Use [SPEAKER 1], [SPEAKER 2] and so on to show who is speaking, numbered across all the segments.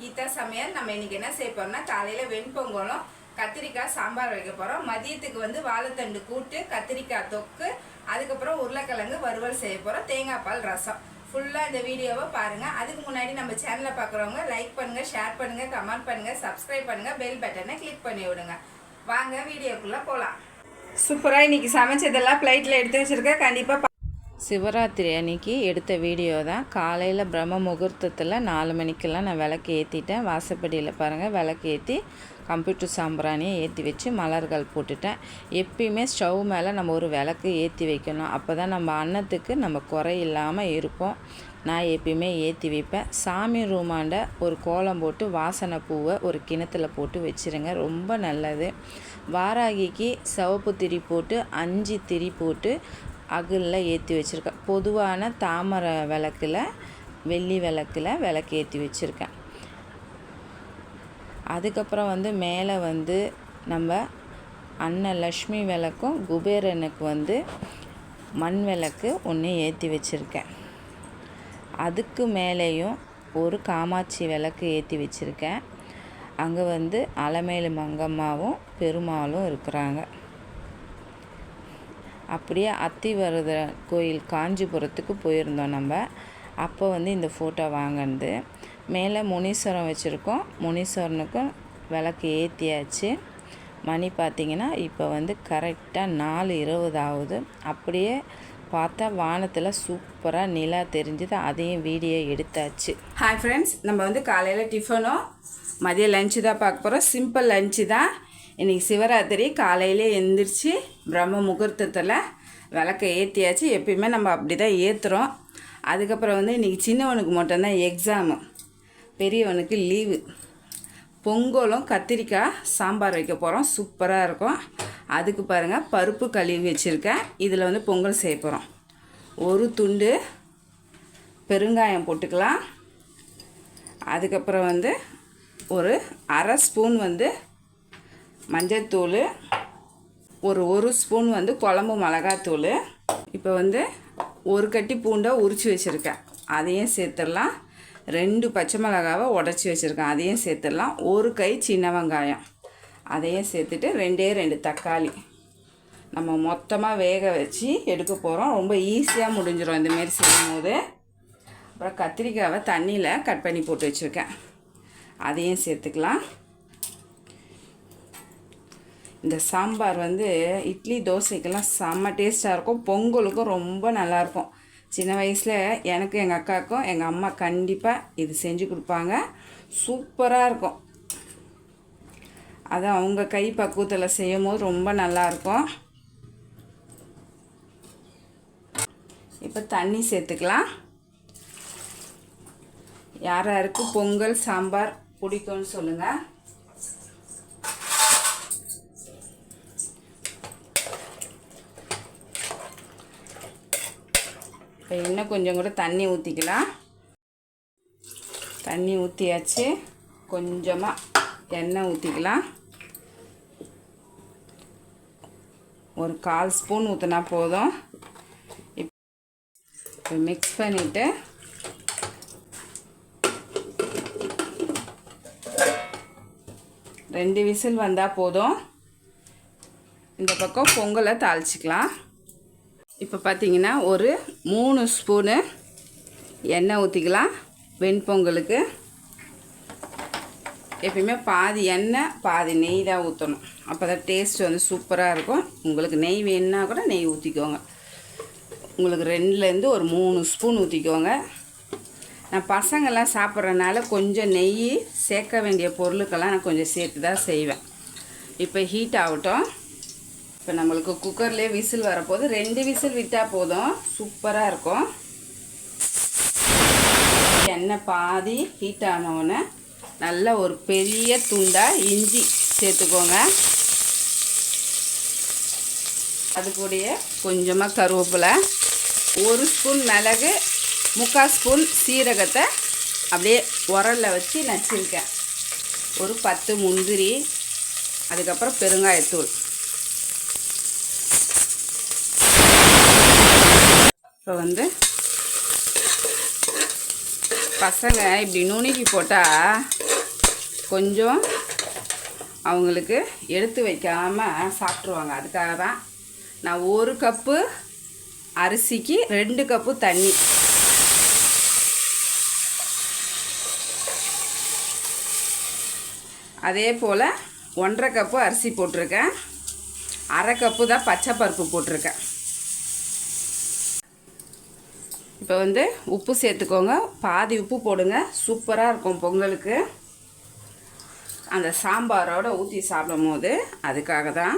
[SPEAKER 1] கீதா சமையல். நம்ம இன்னைக்கு என்ன செய்ய போறோம்னா காலையில் வெண்பொங்கலும் கத்திரிக்காய் சாம்பார் வைக்க போகிறோம் மதியத்துக்கு வந்து வாழைத்தண்டு கூட்டு கத்திரிக்காய் தொக்கு அதுக்கப்புறம் உருளைக்கிழங்கு வறுவல் செய்ய போகிறோம் தேங்காய் பால் ரசம். ஃபுல்லாக இந்த வீடியோவை பாருங்கள் அதுக்கு முன்னாடி நம்ம சேனலை பார்க்குறவங்க லைக் பண்ணுங்கள் ஷேர் பண்ணுங்கள் கமெண்ட் பண்ணுங்கள் சப்ஸ்கிரைப் பண்ணுங்கள் பெல் பட்டனை கிளிக் பண்ணி விடுங்க. வாங்க வீடியோக்குள்ளே போகலாம் சூப்பராக இன்றைக்கி சமைச்சதெல்லாம் பிளேட்டில் எடுத்து வச்சுருக்கேன். கண்டிப்பாக
[SPEAKER 2] சிவராத்திரி அன்னைக்கு எடுத்த வீடியோ தான். காலையில் பிரம்ம முகூர்த்தத்தில் நாலு மணிக்கெல்லாம் நான் விளக்கு ஏற்றிட்டேன் வாசப்படியில் பாருங்கள் விளக்கு ஏற்றி கம்ப்யூட்டர் சாம்பிராணியை ஏற்றி வச்சு மலர்கள் போட்டுட்டேன். எப்பயுமே ஸ்டவ் மேலே நம்ம ஒரு விளக்கு ஏற்றி வைக்கணும். அப்போ தான் நம்ம அன்னத்துக்கு நம்ம குறை இல்லாமல் இருப்போம். நான் எப்பயுமே ஏற்றி வைப்பேன். சாமி ரூமாண்ட ஒரு கோலம் போட்டு வாசனை பூவை ஒரு கிணத்துல போட்டு வச்சிருங்க. ரொம்ப நல்லது. வாராகிக்கு சிவப்பு திரி போட்டு அஞ்சு திரி போட்டு அகலில் ஏற்றி வச்சுருக்கேன். பொதுவான தாமரை விளக்கில் வெள்ளி விளக்கில் விளக்கு ஏற்றி வச்சுருக்கேன். அதுக்கப்புறம் வந்து மேலே வந்து நம்ம அண்ணன் லக்ஷ்மி விளக்கும் குபேரனுக்கு வந்து மண் விளக்கு ஒன்று ஏற்றி வச்சுருக்கேன். அதுக்கு மேலேயும் ஒரு காமாட்சி விளக்கு ஏற்றி வச்சுருக்கேன். அங்கே வந்து அலமேலு மங்கம்மாவும் பெருமாளும் இருக்கிறாங்க. அப்படியே அத்திவரத கோயில் காஞ்சிபுரத்துக்கு போயிருந்தோம் நம்ம. அப்போ வந்து இந்த ஃபோட்டோ வாங்கினது. மேலே முனீஸ்வரம் வச்சுருக்கோம். முனீஸ்வரனுக்கும் விளக்கு ஏற்றியாச்சு மணி பார்த்திங்கன்னா இப்போ வந்து கரெக்டாக நாலு இருபது ஆகுது. அப்படியே பார்த்தா வானத்தில் சூப்பராக நிலா தெரிஞ்சுது. அதையும் வீடியோ எடுத்தாச்சு.
[SPEAKER 1] ஹாய் ஃப்ரெண்ட்ஸ் நம்ம வந்து காலையில் டிஃபனும் மதியம் லஞ்சு தான் பார்க்க போகிறோம் சிம்பிள் லஞ்சு தான். இன்றைக்கி சிவராத்திரி காலையிலே எந்திரிச்சு பிரம்ம முகூர்த்தத்தில் விளக்க ஏற்றியாச்சு எப்பயுமே நம்ம அப்படி தான் ஏற்றுறோம் அதுக்கப்புறம் வந்து இன்றைக்கி சின்னவனுக்கு மட்டும்தான் எக்ஸாமு பெரியவனுக்கு லீவு பொங்கலும் கத்திரிக்காய் சாம்பார் வைக்க போகிறோம் சூப்பராக இருக்கும். அதுக்கு பாருங்கள் பருப்பு கழுவி வச்சுருக்கேன். இதில் வந்து பொங்கல் செய்ய போகிறோம் ஒரு துண்டு பெருங்காயம் போட்டுக்கலாம். அதுக்கப்புறம் வந்து ஒரு அரை ஸ்பூன் வந்து மஞ்சத்தூள் ஒரு ஒரு ஸ்பூன் வந்து குழம்பு மிளகாத்தூள். இப்போ வந்து ஒரு கட்டி பூண்டை உரித்து வச்சுருக்கேன். அதையும் சேர்த்துடலாம். ரெண்டு பச்சை மிளகாவை உடச்சி வச்சுருக்கேன். அதையும் சேர்த்துடலாம். ஒரு கை சின்ன வெங்காயம். அதையும் சேர்த்துட்டு ரெண்டே ரெண்டு தக்காளி. நம்ம மொத்தமாக வேக வச்சு எடுக்க போகிறோம் ரொம்ப ஈஸியாக முடிஞ்சிடும் இந்தமாரி செய்யும் போது அப்புறம் கத்திரிக்காவை தண்ணியில் கட் பண்ணி போட்டு வச்சுருக்கேன். அதையும் சேர்த்துக்கலாம். இந்த சாம்பார் வந்து இட்லி தோசைக்கெல்லாம் செம்ம டேஸ்ட்டாக இருக்கும். பொங்கலுக்கும் ரொம்ப நல்லாயிருக்கும் சின்ன வயசில் எனக்கு எங்கள் அக்காவுக்கும் எங்கள் அம்மா கண்டிப்பாக இது செஞ்சு கொடுப்பாங்க. சூப்பராக இருக்கும். அது அவங்க கை பக்குவத்தில் செய்யும் போது ரொம்ப நல்லாயிருக்கும் இப்போ தண்ணி சேர்த்துக்கலாம். யார் யாருக்கு பொங்கல் சாம்பார் பிடிக்கும்னு சொல்லுங்கள் இப்போ இன்னும் கொஞ்சம் கூட தண்ணி ஊற்றிக்கலாம் தண்ணி ஊற்றியாச்சு கொஞ்சமாக எண்ணெய் ஊற்றிக்கலாம் ஒரு கால் ஸ்பூன் ஊற்றினா போதும். இப்போ மிக்ஸ் பண்ணிவிட்டு ரெண்டு விசில் வந்தால் போதும். இந்த பக்கம் பொங்கலை தாளிச்சிக்கலாம். இப்போ பார்த்தீங்கன்னா ஒரு மூணு ஸ்பூனு எண்ணெய் ஊற்றிக்கலாம் வெண்பொங்கலுக்கு. எப்பயுமே பாதி எண்ணெய் பாதி நெய் தான் ஊற்றணும். அப்போ தான் டேஸ்ட் வந்து சூப்பராக இருக்கும். உங்களுக்கு நெய் வேணுன்னா கூட நெய் ஊற்றிக்கோங்க. உங்களுக்கு ரெண்டுலேருந்து ஒரு மூணு ஸ்பூன் ஊற்றிக்கோங்க. நான் பசங்கள்லாம் சாப்பிட்றதுனால கொஞ்சம் நெய் சேர்க்க வேண்டிய பொருளுக்கெல்லாம் நான் கொஞ்சம் சேர்த்து தான் செய்வேன். இப்போ ஹீட் ஆகட்டும். இப்போ நம்மளுக்கு குக்கர்லேயே விசில் வரப்போது ரெண்டு விசில் விட்டால் போதும். சூப்பராக இருக்கும். எண்ணெய் பாதி ஹீட் ஆனவுடனே நல்ல ஒரு பெரிய துண்டாக இஞ்சி சேர்த்துக்கோங்க. அது கூடயே கொஞ்சமாக கருவேப்பிலை ஒரு ஸ்பூன் மிளகு முக்கால் ஸ்பூன் சீரகத்தை அப்படியே உரலில் வச்சு நச்சிருக்கேன். ஒரு பத்து முந்திரி அதுக்கப்புறம் பெருங்காயத்தூள். இப்போ வந்து பசங்க இப்படி நுணுக்கி போட்டால் கொஞ்சம் அவங்களுக்கு எடுத்து வைக்காமல் சாப்பிட்ருவாங்க அதுக்காக தான் நான் ஒரு கப்பு அரிசிக்கு ரெண்டு கப்பு தண்ணி. அதே போல் ஒன்றரை கப்பு அரிசி போட்டிருக்கேன். அரை கப்பு தான் பச்சை பருப்பு போட்டிருக்கேன். இப்போ வந்து உப்பு சேர்த்துக்கோங்க. பாதி உப்பு போடுங்க. சூப்பராக இருக்கும் பொங்கலுக்கு. அந்த சாம்பாரோட ஊற்றி சாப்பிடும் போது அதுக்காக தான்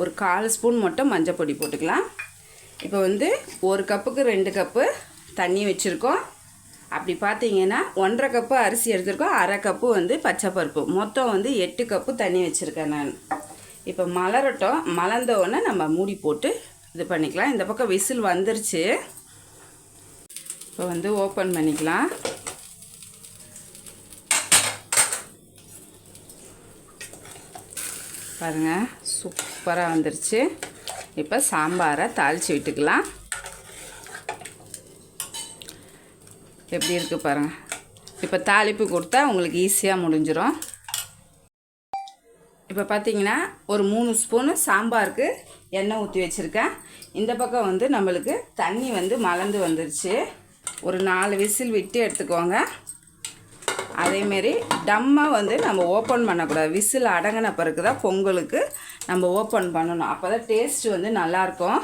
[SPEAKER 1] ஒரு கால் ஸ்பூன் மட்டும் மஞ்சள் பொடி போட்டுக்கலாம். இப்போ வந்து ஒரு கப்புக்கு ரெண்டு கப்பு தண்ணி வச்சுருக்கோம். அப்படி பார்த்தீங்கன்னா ஒன்றரை கப்பு அரிசி எடுத்திருக்கோம். அரை கப்பு வந்து பச்சை பருப்பு மொத்தம் வந்து எட்டு கப்பு தண்ணி வச்சுருக்கேன் நான். இப்போ மலரட்டும். மலர்ந்த உடனே நம்ம மூடி போட்டு இது பண்ணிக்கலாம். இந்த பக்கம் விசில் வந்துருச்சு. இப்போ வந்து ஓப்பன் பண்ணிக்கலாம். பாருங்கள் சூப்பராக வந்துருச்சு. இப்போ சாம்பாரை தாளித்து விட்டுக்கலாம். எப்படி இருக்குது பாருங்கள் இப்போ தாளிப்பு கொடுத்தா உங்களுக்கு ஈஸியாக முடிஞ்சிடும் இப்போ பார்த்தீங்கன்னா ஒரு மூணு ஸ்பூனு சாம்பாருக்கு எண்ணெய் ஊற்றி வச்சுருக்கேன். இந்த பக்கம் வந்து நம்மளுக்கு தண்ணி வந்து மலர்ந்து வந்துருச்சு. ஒரு நாலு விசில் விட்டு எடுத்துக்கோங்க. அதேமாரி டம்மை வந்து நம்ம ஓப்பன் பண்ணக்கூடாது. விசில் அடங்கின பிறகு தான் பொங்கலுக்கு நம்ம ஓப்பன் பண்ணணும். அப்போ தான் டேஸ்ட் வந்து நல்லாயிருக்கும்.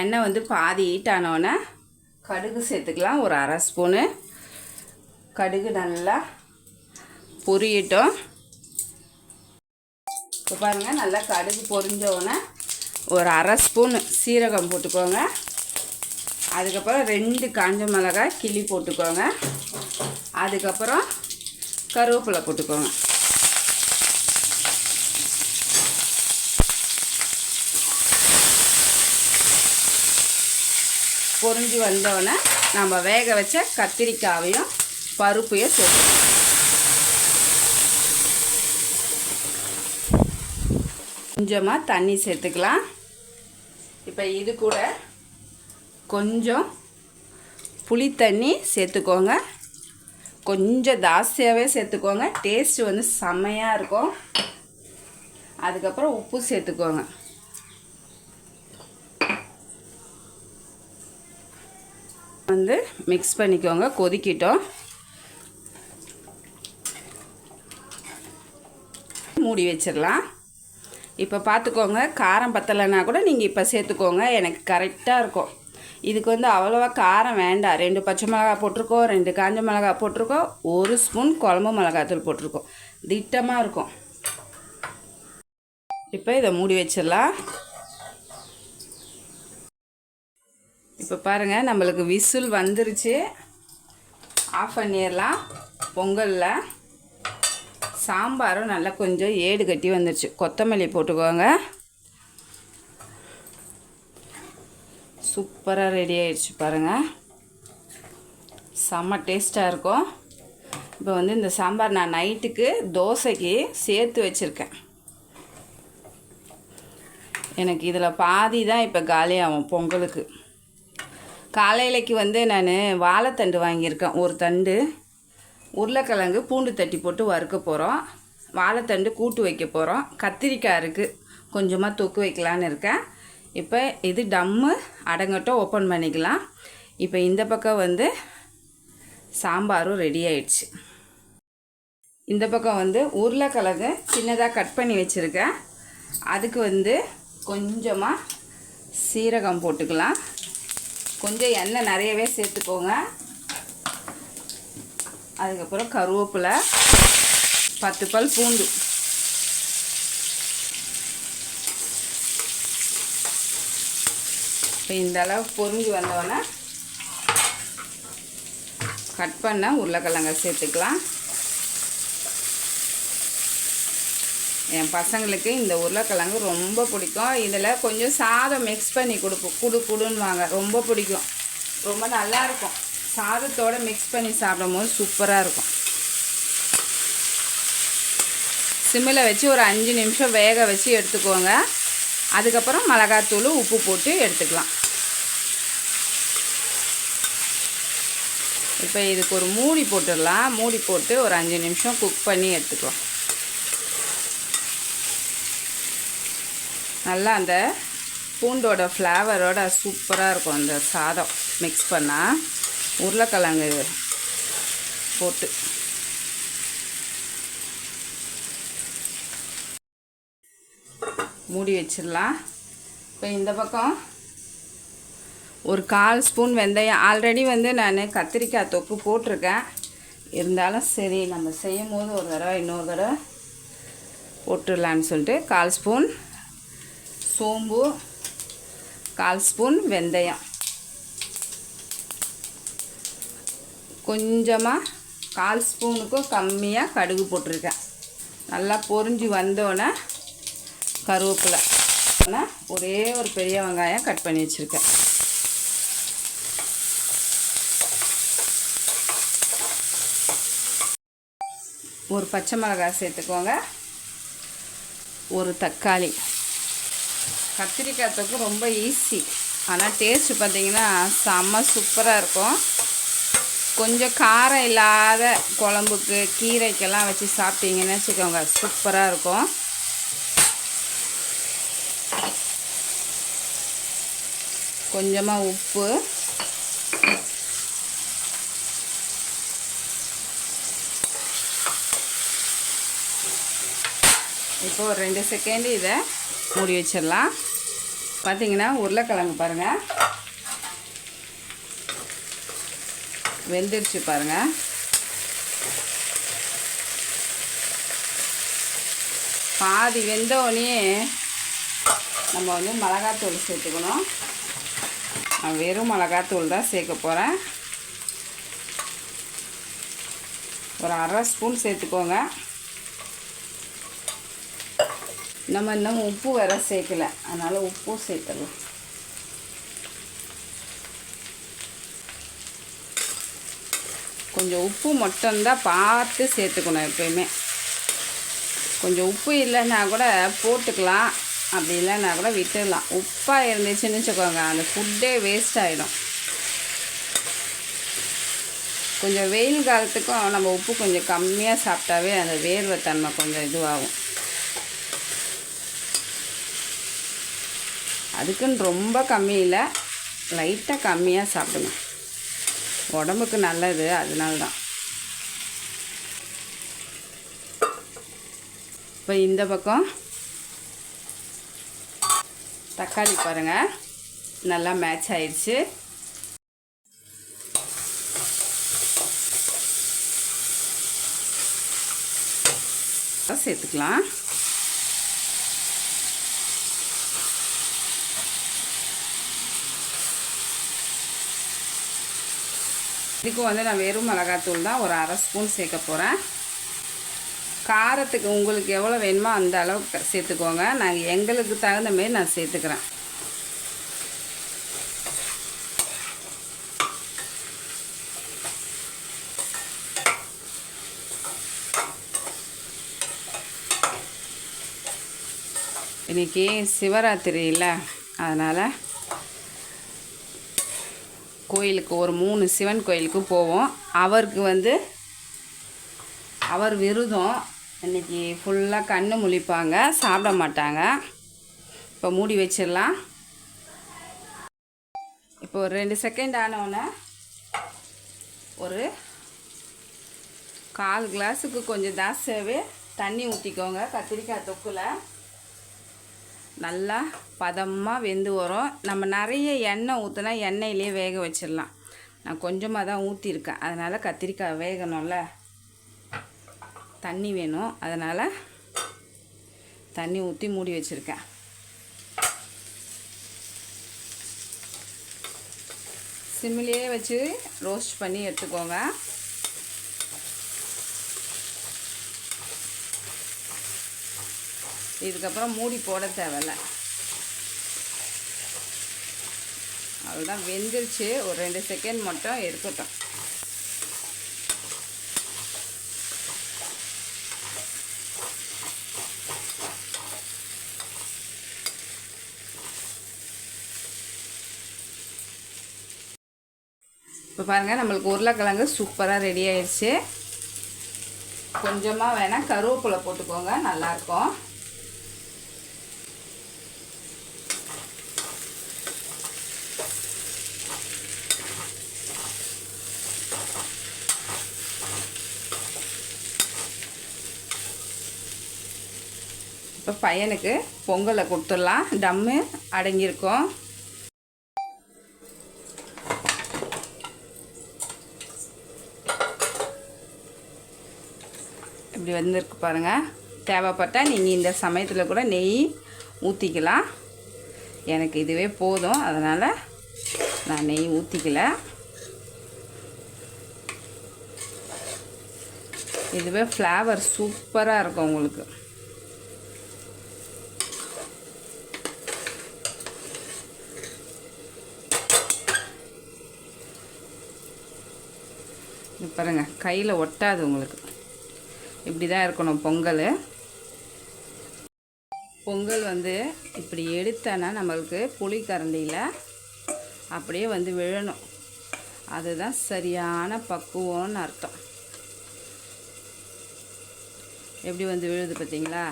[SPEAKER 1] எண்ணெய் வந்து பாதி ஹீட் ஆனோடனே கடுகு சேர்த்துக்கலாம். ஒரு அரை ஸ்பூனு. கடுகு நல்லா பொரியட்டும். இப்போ பாருங்கள் நல்லா கடுகு பொரிஞ்சோடனே ஒரு அரை ஸ்பூன் சீரகம் போட்டுக்கோங்க. அதுக்கப்புறம் ரெண்டு காஞ்ச மிளகாய் கிள்ளி போட்டுக்கோங்க. அதுக்கப்புறம் கருவேப்பிலை போட்டுக்கோங்க. பொரிஞ்சு வந்தோடனே நம்ம வேக வச்ச கத்திரிக்காவையும் பருப்பையும் சேர்த்து கொஞ்சமாக தண்ணி சேர்த்துக்கலாம். இப்போ இது கூட கொஞ்சம் புளி தண்ணி சேர்த்துக்கோங்க. கொஞ்சம் ஜாஸ்தியாகவே சேர்த்துக்கோங்க. டேஸ்ட் வந்து செம்மையாக இருக்கும். அதுக்கப்புறம் உப்பு சேர்த்துக்கோங்க. வந்து மிக்ஸ் பண்ணிக்கோங்க. கொதிக்கிட்டோம். மூடி வச்சிடலாம். இப்போ பார்த்துக்கோங்க. காரம் பத்தலைன்னா கூட நீங்கள் இப்போ சேர்த்துக்கோங்க. எனக்கு கரெக்டாக இருக்கும். இதுக்கு வந்து அவ்வளோவா காரம் வேண்டாம். ரெண்டு பச்சை மிளகா போட்டிருக்கோம் ரெண்டு காஞ்ச மிளகா போட்டிருக்கோம் ஒரு ஸ்பூன் குழம்பு மிளகாத்தூள் போட்டிருக்கோம். திட்டமாக இருக்கும். இப்போ இதை மூடி வச்சிடலாம். இப்போ பாருங்கள் நம்மளுக்கு விசில் வந்துருச்சு. ஆஃப் பண்ணிடலாம். பொங்கலில் சாம்பாரும் நல்லா கொஞ்சம் ஏடு கட்டி வந்துருச்சு. கொத்தமல்லி போட்டுக்கோங்க. சூப்பராக ரெடி ஆயிடுச்சு பாருங்கள் செம்ம டேஸ்ட்டாக இருக்கும். இப்போ வந்து இந்த சாம்பார் நான் நைட்டுக்கு தோசைக்கு சேர்த்து வச்சுருக்கேன். எனக்கு இதில் பாதி தான் இப்போ காலியாகும் பொங்கலுக்கு. காலையிலைக்கு வந்து நான் வாழைத்தண்டு வாங்கியிருக்கேன். ஒரு தண்டு உருளைக்கிழங்கு பூண்டு தட்டி போட்டு வறுக்க போகிறோம் வாழைத்தண்டு கூட்டு வைக்க போகிறோம் கத்திரிக்காய் இருக்குது கொஞ்சமாக தொக்கு வைக்கலான்னு இருக்கேன். இப்போ இது டம்மு. அடங்கட்டும் ஓப்பன் பண்ணிக்கலாம். இப்போ இந்த பக்கம் வந்து சாம்பாரும் ரெடி ஆயிடுச்சு. இந்த பக்கம் வந்து உருளைக்கிழங்கு சின்னதாக கட் பண்ணி வச்சுருக்கேன். அதுக்கு வந்து கொஞ்சமாக சீரகம் போட்டுக்கலாம். கொஞ்சம் எண்ணெய் நிறையவே சேர்த்துக்கோங்க. அதுக்கப்புறம் கருவேப்பிலை பத்து பல் பூண்டு. இப்போ இந்த அளவு பொறிஞ்சு வந்தோடனே கட் பண்ண உருளைக்கிழங்க சேர்த்துக்கலாம். என் பசங்களுக்கு இந்த உருளைக்கிழங்கு ரொம்ப பிடிக்கும். இதில் கொஞ்சம் சாதம் மிக்ஸ் பண்ணி கொடுப்போம் குடு குடுன்னுவாங்க. ரொம்ப பிடிக்கும். ரொம்ப நல்லா இருக்கும். சாதத்தோடு மிக்ஸ் பண்ணி சாப்பிடும்போது சூப்பராக இருக்கும். சிம்மில் வச்சு ஒரு அஞ்சு நிமிஷம் வேக வச்சு எடுத்துக்கோங்க. அதுக்கப்புறம் மிளகாத்தூள் உப்பு போட்டு எடுத்துக்கலாம். இப்போ இதுக்கு ஒரு மூடி போட்டுடலாம். மூடி போட்டு ஒரு அஞ்சு நிமிஷம் குக் பண்ணி எடுத்துக்கலாம். நல்லா அந்த பூண்டோட ஃப்ளேவரோட சூப்பராக இருக்கும் அந்த சாதம். மிக்ஸ் பண்ணால் உருளைக்கிழங்கு போட்டு. மூடி வச்சிடலாம். இப்போ இந்த பக்கம் ஒரு கால் ஸ்பூன் வெந்தயம். ஆல்ரெடி வந்து நான் கத்திரிக்காய் தொக்கு போட்டிருக்கேன். இருந்தாலும் சரி நம்ம செய்யும் போது ஒரு தடவை இன்னொரு தடவை போட்டுடலான்னு சொல்லிட்டு கால் ஸ்பூன் சோம்பு கால் ஸ்பூன் வெந்தயம். கொஞ்சமாக கால் ஸ்பூனுக்கும் கம்மியாக கடுகு போட்டிருக்கேன். நல்லா பொரிஞ்சு வந்தோடனே கருவேப்பிலை. நான் ஒரே ஒரு பெரிய வெங்காயம் கட் பண்ணி வச்சுருக்கேன். ஒரு பச்சை மிளகாய் சேர்த்துக்கோங்க. ஒரு தக்காளி. கத்திரிக்காய் தொக்கு ரொம்ப ஈஸி ஆனால் டேஸ்ட்டு பார்த்தீங்கன்னா செம்ம சூப்பராக இருக்கும். கொஞ்சம் காரம் இல்லாத குழம்புக்கு கீரைக்கெல்லாம் வச்சு சாப்பிட்டீங்கன்னு வச்சுக்கோங்க சூப்பராக இருக்கும். கொஞ்சமாக உப்பு. இப்போ ஒரு ரெண்டு செகண்டு இதை மூடி வச்சிடலாம். பார்த்தீங்கன்னா உருளைக்கிழங்கு பாருங்கள் வெந்துருச்சு பாருங்கள் பாதி வெந்தோடனே நம்ம வந்து மிளகாத்தூள் சேர்த்துக்கணும். நான் வெறும் மிளகாத்தூள் தான் சேர்க்க போகிறேன் ஒரு அரை ஸ்பூன் சேர்த்துக்கோங்க. நம்ம இன்னும் உப்பு வேறு சேர்க்கல. அதனால் உப்பும் சேர்த்துடலாம். கொஞ்சம் உப்பு மட்டும்தான் பார்த்து சேர்த்துக்கணும் எப்பயுமே. கொஞ்சம் உப்பு இல்லைன்னா கூட போட்டுக்கலாம். அப்படி இல்லைன்னா கூட விட்டுடலாம். உப்பாக இருந்துச்சுன்னு வச்சுக்கோங்க. அந்த ஃபுட்டே வேஸ்ட் ஆகிடும் கொஞ்சம் வெயில் காலத்துக்கும் நம்ம உப்பு கொஞ்சம் கம்மியாக சாப்பிட்டாவே அந்த வேர்வை தன்மை கொஞ்சம் இதுவாகும். அதுக்குன்னு ரொம்ப கம்மி இல்லை. லைட்டாக கம்மியாக சாப்பிடுங்க உடம்புக்கு நல்லது. அதனால தான் இப்போ இந்த பக்கம் தக்காளி பாருங்கள் நல்லா மேட்ச் ஆயிடுச்சு. சேர்த்துக்கலாம். இதுக்கு வந்து நான் வெறும் மிளகாத்தூள் தான் ஒரு அரை ஸ்பூன் சேர்க்க போகிறேன் காரத்துக்கு உங்களுக்கு எவ்வளோ வேணுமோ அந்த அளவுக்கு சேர்த்துக்கோங்க. நாங்கள் எங்களுக்கு தகுந்த மாரி நான் சேர்த்துக்கிறேன். இன்றைக்கி சிவராத்திரி இல்லை. அதனால் கோயிலுக்கு ஒரு மூணு சிவன் கோயிலுக்கு போவோம். அவருக்கு வந்து அவர் விருதம் இன்னைக்கு ஃபுல்லாக கண்ணு முழிப்பாங்க சாப்பிட மாட்டாங்க. இப்போ மூடி வச்சிடலாம். இப்போ ஒரு ரெண்டு செகண்ட் ஆனவுடனே ஒரு கால் கிளாஸுக்கு கொஞ்சம் ஜாஸ்தியாகவே தண்ணி ஊற்றிக்கோங்க கத்திரிக்காய் தொக்கில். நல்லா பதமாக வெந்து வரும். நம்ம நிறைய எண்ணெய் ஊற்றினா எண்ணெயிலே வேக வச்சிடலாம். நான் கொஞ்சமாக தான் ஊற்றிருக்கேன் அதனால் கத்திரிக்காய் வேகணும்ல. தண்ணி வேணும். அதனால் தண்ணி ஊற்றி மூடி வச்சுருக்கேன். சிம்மிலேயே வச்சு ரோஸ்ட் பண்ணி எடுத்துக்கோங்க. இதுக்கப்புறம் மூடி போட தேவையில்ல. அவ்வளோதான் வெந்துருச்சு. ஒரு ரெண்டு செகண்ட் மட்டும் இருக்கட்டும். இப்போ பாருங்கள் நம்மளுக்கு உருளைக்கிழங்கு சூப்பராக ரெடி ஆயிடுச்சு. கொஞ்சமாக வேணால் கருவேப்பிலை போட்டுக்கோங்க நல்லாயிருக்கும். இப்போ பையனுக்கு பொங்கலை கொடுத்துடலாம். டம்மு அடங்கியிருக்கோம். இப்படி வந்திருக்கு பாருங்கள் தேவைப்பட்டால் நீங்கள் இந்த சமயத்தில் கூட நெய் ஊற்றிக்கலாம் எனக்கு இதுவே போதும். அதனால் நான் நெய் ஊற்றிக்கல இதுவே ஃப்ளேவர் சூப்பராக இருக்கும் உங்களுக்கு. பாருங்கள் கையில் ஒட்டாது உங்களுக்கு. இப்படி தான் இருக்கணும் பொங்கல். பொங்கல் வந்து இப்படி எடுத்தோன்னா நம்மளுக்கு புளி கரண்டியில் அப்படியே வந்து விழணும். அதுதான் சரியான பக்குவம்னு அர்த்தம். எப்படி வந்து விழுது பார்த்தீங்களா?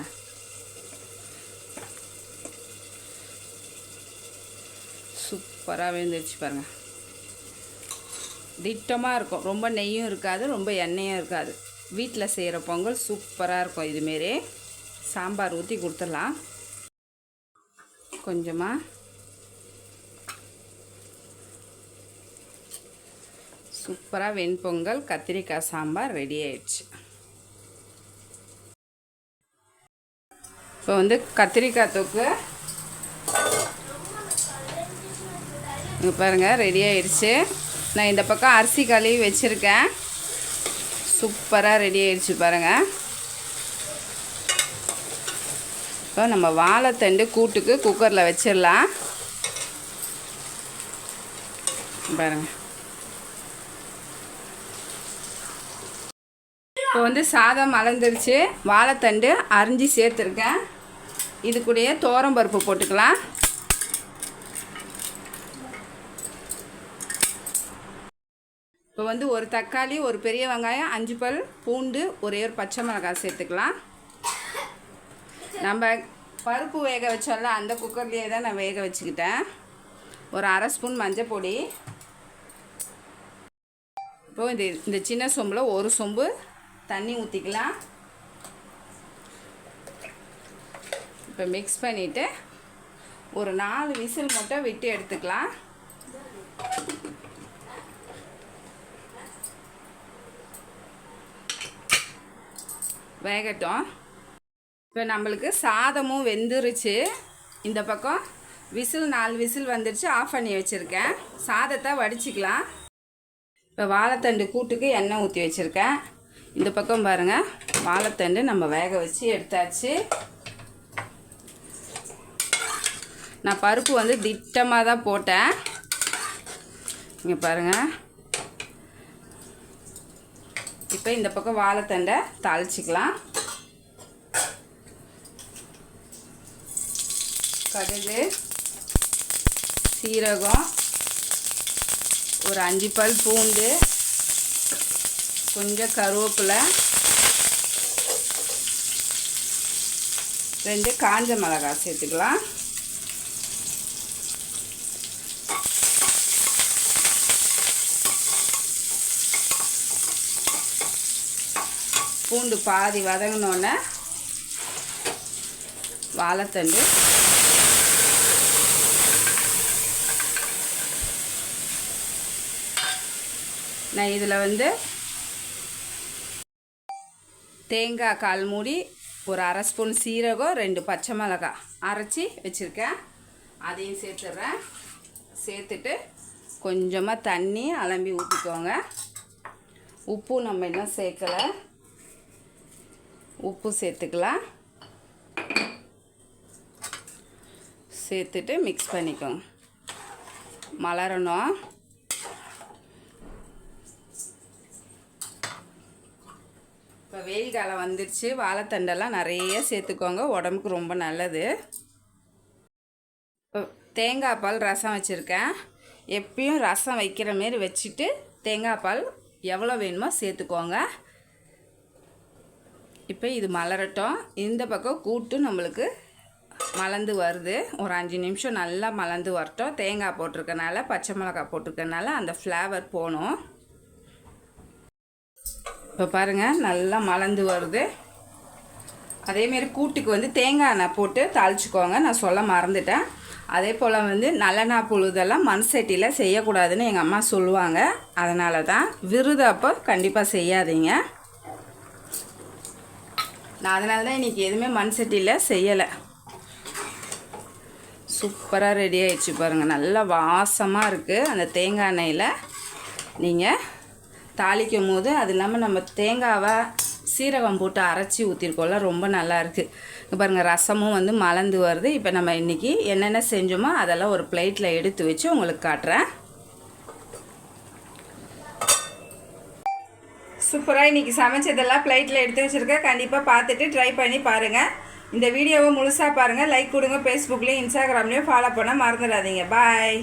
[SPEAKER 1] சூப்பராக விழுந்துருச்சு பாருங்கள் திட்டமாக இருக்கும். ரொம்ப நெய்யும் இருக்காது ரொம்ப எண்ணெயும் இருக்காது. வீட்டில் செய்கிற பொங்கல் சூப்பராக இருக்கும். இதுமாரி சாம்பார் ஊற்றி கொடுத்துடலாம். கொஞ்சமாக சூப்பராக வெண்பொங்கல் கத்திரிக்காய் சாம்பார் ரெடி ஆயிடுச்சு. இப்போ வந்து கத்திரிக்காய் தொக்கு. இங்கே பாருங்கள் ரெடி ஆயிடுச்சு. நான் இந்த பக்கம் அரிசி கழுவி வச்சுருக்கேன். சூப்பராக ரெடி ஆயிடுச்சு பாருங்கள் இப்போ நம்ம வாழைத்தண்டு கூட்டுக்கு குக்கரில் வச்சிடலாம். பாருங்கள் இப்போ வந்து சாதம் மலர்ந்துருச்சு. வாழைத்தண்டு அரிஞ்சு சேர்த்துருக்கேன். இது கூடயே பருப்பு போட்டுக்கலாம். இப்போ வந்து ஒரு தக்காளி ஒரு பெரிய வெங்காயம் அஞ்சு பல் பூண்டு ஒரே ஒரு பச்சை மிளகாய் சேர்த்துக்கலாம். நம்ம பருப்பு வேக வச்சோம்ல அந்த குக்கர்லேயே தான் நான் வேக வச்சுக்கிட்டேன். ஒரு அரை ஸ்பூன் மஞ்சள் பொடி. இப்போ இந்த இந்த சின்ன சொம்பில் ஒரு சொம்பு தண்ணி ஊற்றிக்கலாம் இப்போ மிக்ஸ் பண்ணிவிட்டு ஒரு நாலு விசில் மட்டும் விட்டு எடுத்துக்கலாம். வேகட்டும். இப்போ நம்மளுக்கு சாதமும் வெந்துருச்சு. இந்த பக்கம் விசில் நாலு விசில் வந்துருச்சு. ஆஃப் பண்ணி வச்சுருக்கேன். சாதத்தை வடிச்சிக்கலாம். இப்போ வாழைத்தண்டு கூட்டுக்கு எண்ணெய் ஊற்றி வச்சுருக்கேன். இந்த பக்கம் பாருங்கள் வாழைத்தண்டு நம்ம வேக வச்சு எடுத்தாச்சு. நான் பருப்பு வந்து திட்டமாக தான் போட்டேன். இங்கே பாருங்கள் இப்போ இந்த பக்கம் வாழைத்தண்டை தாளிச்சிக்கலாம். கடுகு சீரகம் ஒரு அஞ்சு பல் பூண்டு கொஞ்சம் கருவேப்பிலை ரெண்டு காஞ்ச மிளகாய் சேர்த்துக்கலாம். பூண்டு பாதி வதங்கினோன்னே வாழைத்தண்டு. நான் இதில் வந்து தேங்காய் கால் மூடி ஒரு அரை ஸ்பூன் சீரகம் ரெண்டு பச்சை மிளகாய் அரைச்சி வச்சுருக்கேன். அதையும் சேர்த்துட்றேன் சேர்த்துட்டு கொஞ்சமாக தண்ணி அலம்பி ஊற்றிக்கோங்க உப்பும் நம்ம இன்னும் சேர்க்கலை. உப்பு சேர்த்துக்கலாம். சேர்த்துட்டு மிக்ஸ் பண்ணிக்கோங்க. மலரணும். இப்போ வெயில் காலம் வந்துடுச்சு வாழைத்தண்டெல்லாம் நிறைய சேர்த்துக்கோங்க. உடம்புக்கு ரொம்ப நல்லது. தேங்காய் பால் ரசம் வச்சுருக்கேன். எப்பயும் ரசம் வைக்கிற மாரி வச்சுட்டு தேங்காய் பால் எவ்வளோ வேணுமோ சேர்த்துக்கோங்க. இப்போ இது மலரட்டும். இந்த பக்கம் கூட்டு நம்மளுக்கு மலர்ந்து வருது. ஒரு அஞ்சு நிமிஷம் நல்லா மலர்ந்து வரட்டும். தேங்காய் போட்டிருக்கனால பச்சை மிளகாய் போட்டிருக்கனால அந்த ஃப்ளேவர் போகணும். இப்போ பாருங்கள் நல்லா மலர்ந்து வருது. அதேமாரி கூட்டுக்கு வந்து தேங்காய் எண்ணெய் போட்டு தாளிச்சுக்கோங்க. நான் சொல்ல மறந்துட்டேன். அதே போல் வந்து நல்லெண்ணா புழுதெல்லாம் மண் சட்டியில் செய்யக்கூடாதுன்னு எங்கள் அம்மா சொல்லுவாங்க. அதனால தான் விருது அப்போ கண்டிப்பாக செய்யாதீங்க. நான் அதனால தான் இன்றைக்கி எதுவுமே மண் சட்டியில் செய்யலை. சூப்பராக ரெடி ஆயிடுச்சு பாருங்கள் நல்லா வாசமாக இருக்குது அந்த தேங்காய் எண்ணெயில். நீங்கள் தாளிக்கும் போது அது இல்லாமல் நம்ம தேங்காவை சீரகம் போட்டு அரைச்சி ஊற்றிருக்கோம்ல ரொம்ப நல்லாயிருக்கு இங்கே பாருங்கள் ரசமும் வந்து மலர்ந்து வருது. இப்போ நம்ம இன்றைக்கி என்னென்ன செஞ்சோமோ அதெல்லாம் ஒரு பிளேட்டில் எடுத்து வச்சு உங்களுக்கு காட்டுறேன். சூப்பராக இன்றைக்கி சமைச்சதெல்லாம் ப்ளைட்டில் எடுத்து வச்சுருக்கேன். கண்டிப்பாக பார்த்துட்டு ட்ரை பண்ணி பாருங்கள் இந்த வீடியோவை முழுசாக பாருங்கள் லைக் கொடுங்க. ஃபேஸ்புக்லேயும் இன்ஸ்டாகிராம்லேயும் ஃபாலோ பண்ண மறந்துடாதீங்க. பாய்